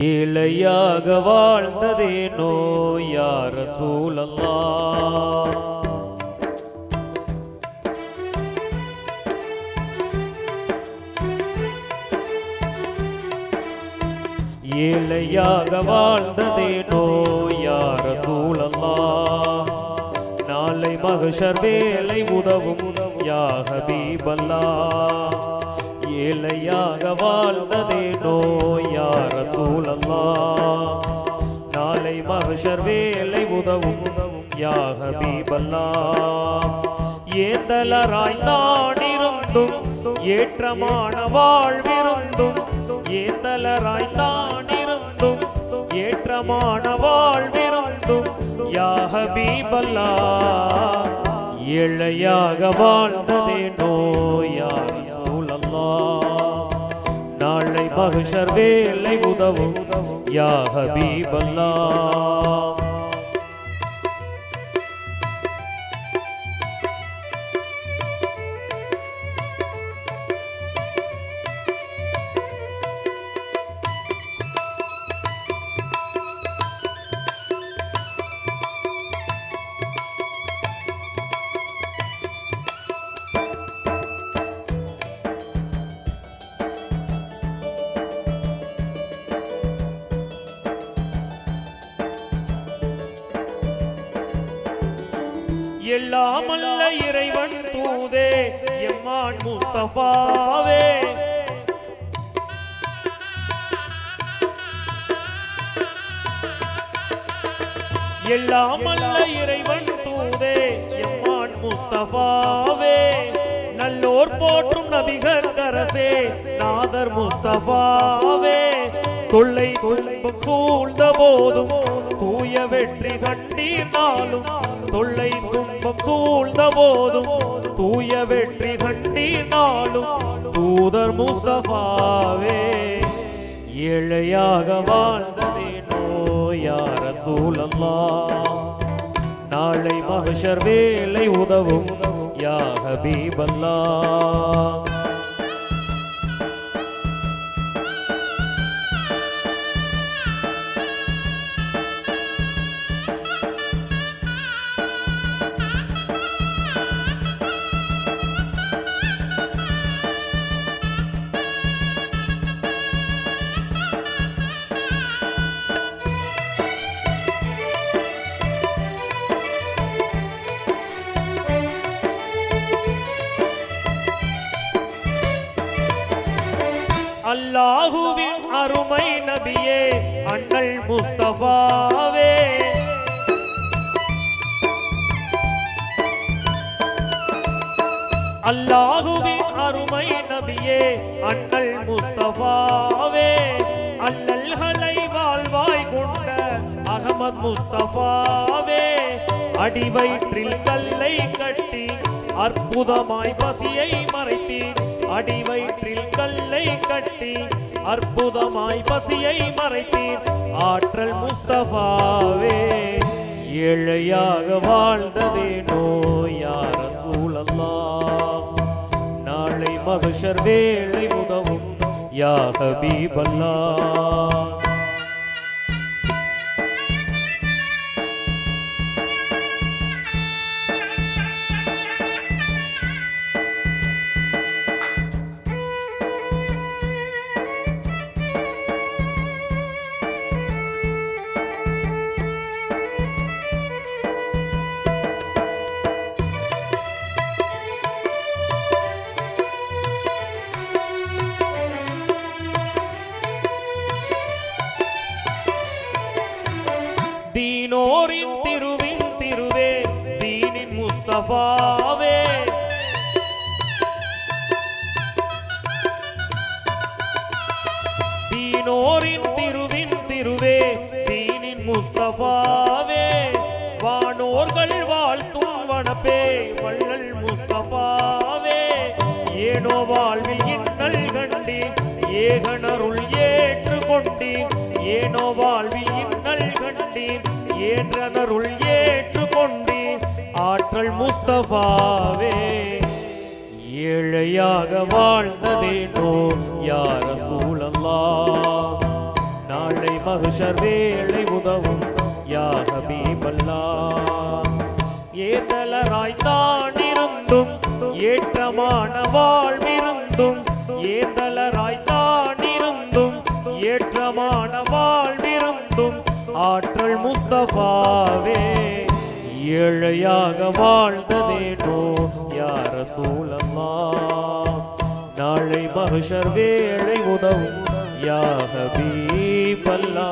ஏழையாக வாழ்ந்ததேனோ யார சூழல்லா ஏழையாக வாழ்ந்ததேனோ யார சூழல்லா நாளை மகஷர் வேலை உதவும் யாக தீபல்லா ஏழையாக வாழ்ந்ததே நோயார சூழல்லா. நாளை மகஷர் வேலை உதவும் யாக தீபல்லா. ஏந்தலராய் நான் இருந்தும் ஏற்றமான வாழ்விருந்தும் ஏந்தலராய் நான் இருந்தும் ஏற்றமான வாழ்விருந்தும் யாக பீபல்லா ஏழையாக வாழ்ந்ததே நோயார் நாளை மகிஷர் வேலை உதவும். யாக எல்லாம் அல்ல இறைவன் தூதே எம்மான் முஸ்தபாவே. எல்லாம் அல்ல இறைவன் தூதே எம்மான் முஸ்தபாவே. நல்லோர் போற்றும் நபிகர் கரசே நாதர் முஸ்தபாவே. கொள்ளை துன்பம் சூழ்ந்த போதும் தூய வெற்றி கண்டீர் நாளும் தொல்லை துன்பம் சூழ்ந்த போதும் தூய வெற்றி கண்டீர் நாளும் தூதர் முஸ்தபாவே ஏழையாக வாழ்ந்ததே நோயார சூழல்லா நாளை மகஷர் வேலை உதவும் யாக பீபல்லா அல்லாஹுவின் அருமை நபியே அண்ணல் முஸ்தபாவே. அல்லாஹுவின் அருமை நபியே அண்ணல் முஸ்தபாவே. அல்லல்களை வாழ்வாய் கொண்ட அகமது முஸ்தபாவே. அடிவயிற்றில் கல்லை கட்டி அற்புதமாய் பசியை மறைத்தீர். அடிவயிற்றில் கல்லை கட்டி அற்புதமாய் பசியை மறைத்தீர். ஆற்றல் முஸ்தபாவே ஏழையாக வாழ்ந்ததே நோயார சூழல்லா நாளை மகஷர் வேலை உதவும் யாக பீபல்லா தீனின் தீனோரின் திருவின் திருவே தீனின் முஸ்தபாவே. வானோர்கள் வாழ்த்தும் வனப்பே வள்ளல் முஸ்தபாவே. ஏனோ வாழ்வில் இன்னல் கண்டி ஏகனருள் ஏற்று கொண்டீர் ஏனோ வாழ்வில் இன்னல் கண்டி ஏற்றனருள் முஸ்தபாவே ஏழையாக வாழ்ந்ததே நோ யார சூழல்லா? நாளை மகிஷர் வேளை உதவும் யாக பீபல்லா ஏதலராய் தான் இருந்தும் ஏற்றமான வாழ்விருந்தும் ஏதலராய் தான் இருந்தும் ஏற்றமான வாழ்விருந்தும் ஆற்றல் முஸ்தபாவே. ஏழையாக வாழ்ந்ததேனோ? யார சூழம்மா நாளை மகிஷர் வேளை உதவும் யா பல்லா